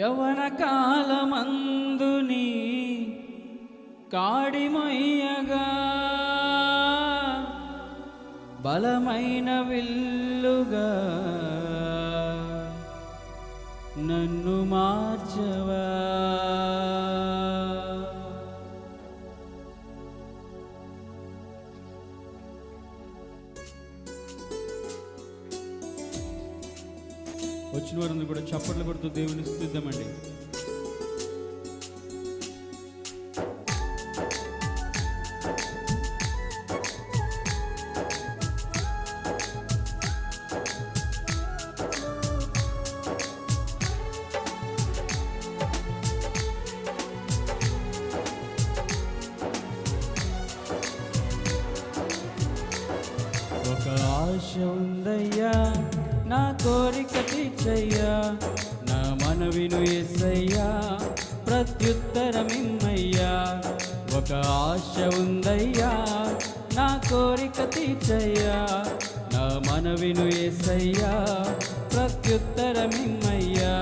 యవన కాలమందుని కాడిమయ్యగా. బలమైన విల్లుగా నన్ను మార్చవా వారిని కూడా చప్పట్లు కొడుతూ దేవుని స్థుద్దామండి ఒక ఆశ ఉందయ్యా. నా కోరిక తీర్చయ్యా నా మనవిను ఎస్సయ్యా ప్రత్యుత్తరమిమ్మయ్యా ఒక ఆశ ఉందయ్యా. నా కోరిక తీర్చయ్యా నా మనవిను ఎస్సయ్యా ప్రత్యుత్తరమిమ్మయ్యా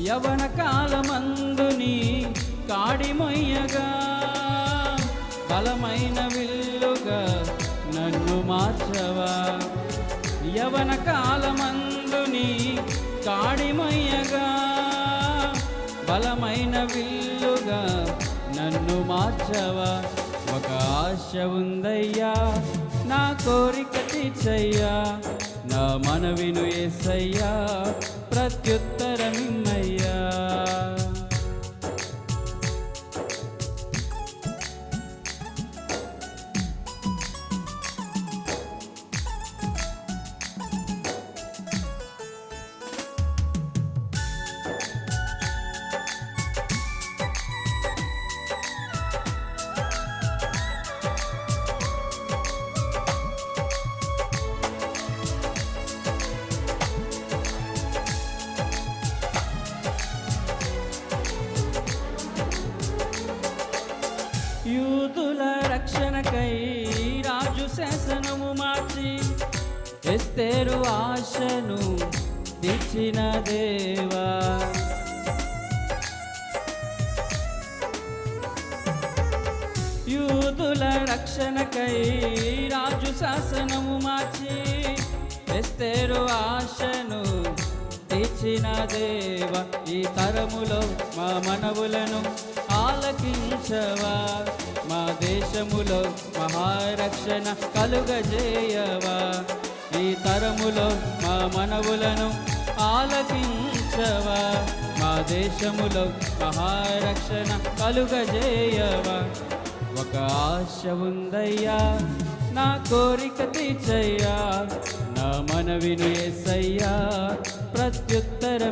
యవన కాలమందుని కాడిమొయ్యగా బలమైన విల్లుగా నన్ను మార్చవా. యవన కాలమందుని కాడిమయ్యగా బలమైన విల్లుగా నన్ను మార్చవా? ఒక ఆశ ఉందయ్యా నా కోరిక తీర్చయ్యా నా మనవిను ఏసయ్యా ప్రత్యుత్తరం శాసనము మార్చి ఎస్తేరు ఆశను తెచ్చిన దేవా. యూదుల రక్షణకై రాజు శాసనము మార్చి ఎస్తేరు ఆశను తెచ్చిన దేవ ఈ తరములో మా మనవులను ఆలకించవా? మా దేశములో మహారక్షణ కలుగజేయవా? ఈ తరములో మా మనవులను ఆలకించవా? మా దేశములో మహారక్షణ కలుగజేయవా? ఒక ఆశ ఉందయ్యా నా కోరిక తీర్చయ్యా నా మనవిను ఎస్సయ్యా ప్రత్యుత్తరమిమ్మయ్యా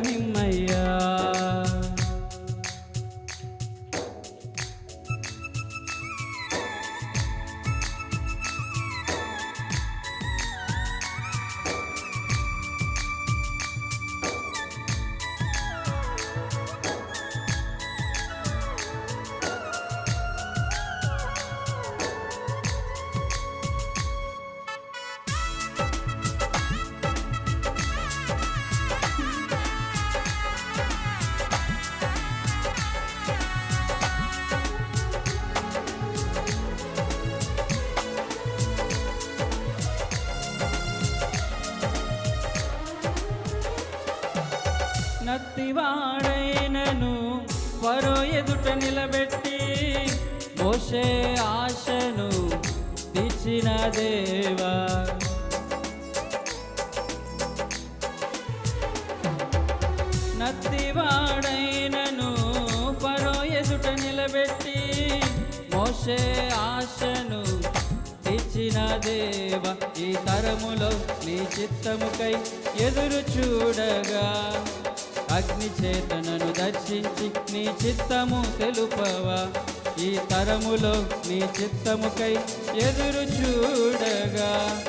నత్తివాడైనను వరో ఎదుట నిలబెట్టి మోషే ఆశను తీర్చిన దేవా. నత్తివాడైనను ఫరో ఎదుట నిలబెట్టి మోసే ఆశను ఇచ్చిన దేవ. ఈ తరములో నీ చిత్తముకై ఎదురు చూడగా అగ్ని చేతనను దర్శించి నీ చిత్తము తెలుపవా? ఈ తరములో నీ చిత్తముకై ఎదురు చూడగా.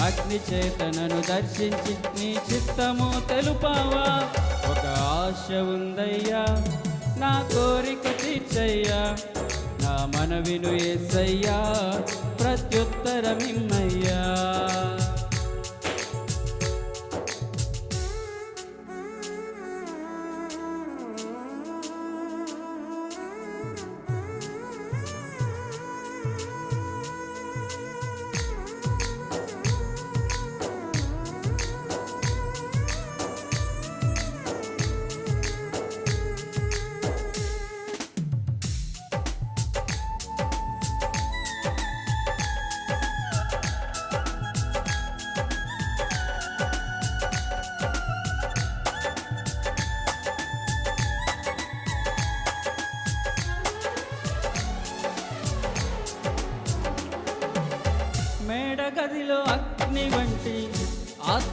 అగ్ని చేతనను దర్శించి నీ చిత్తము తెలుపవా? ఒక ఆశ ఉందయ్యా నా కోరిక తీర్చయ్యా. నా మనవిను ఏసయ్యా ప్రత్యుత్తరమిమ్మయ్యా.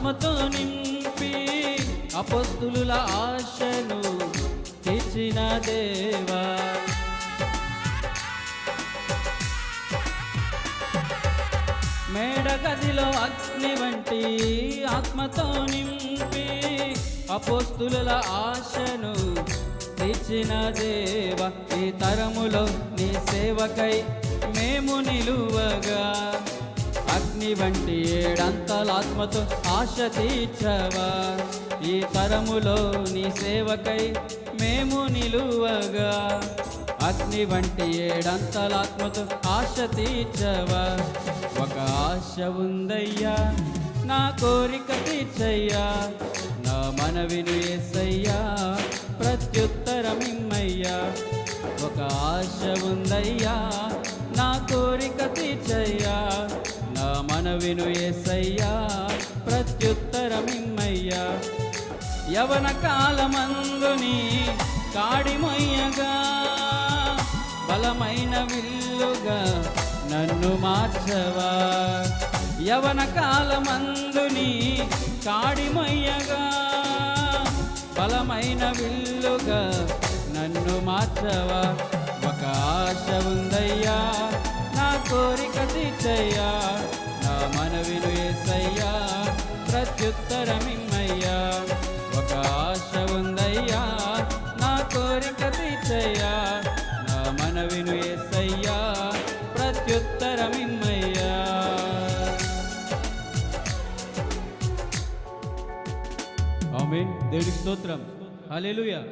ఆత్మతో నింపి అపస్తుల ఆశను తెచ్చిన దేవా. మేడ గదిలో అగ్ని వంటి ఆత్మతో నింపి అపోస్తుల ఆశను తెచ్చిన దేవ. ఈ తరములో నీ సేవకై మేము నిలువగా అగ్ని వంటి ఏడంతల ఆత్మతో ఆశ తీర్చవా? ఈ తరములో నీ సేవకై మేము నిలువగా. అగ్ని వంటి ఏడంతలాత్మతో ఆశ తీర్చవా? ఒక ఆశ ఉందయ్యా నా కోరిక తీర్చయ్యా. నా మనవిని ఏసయ్యా ప్రత్యుత్తరమిమ్మయ్యా. ఒక ఆశ ఉందయ్యా నా కోరిక తీర్చయ్యా. మనవిను ఏసయ్యా ప్రత్యుత్తరమిమ్మయ్యా. యవన కాలమందుని కాడిమొయ్యగా బలమైన విల్లుగా నన్ను మార్చవా. యవన కాలమందుని కాడిమొయ్యగా బలమైన విల్లుగా నన్ను మార్చవా. ఒక ఆశ ఉందయ్యా నా కోరిక తీర్చయ్యా. మనవిను ఏసయ్యా ప్రత్యుత్తరమిమ్మయ్యా ఒక ఆశ ఉందయ్యా నా కోరిక తీర్చయ్యా. నా మనవిను ఏసయ్యా ప్రత్యుత్తరమిమ్మయ్యా ఆమేన్. దేవునికి స్తోత్రం. హల్లెలూయా.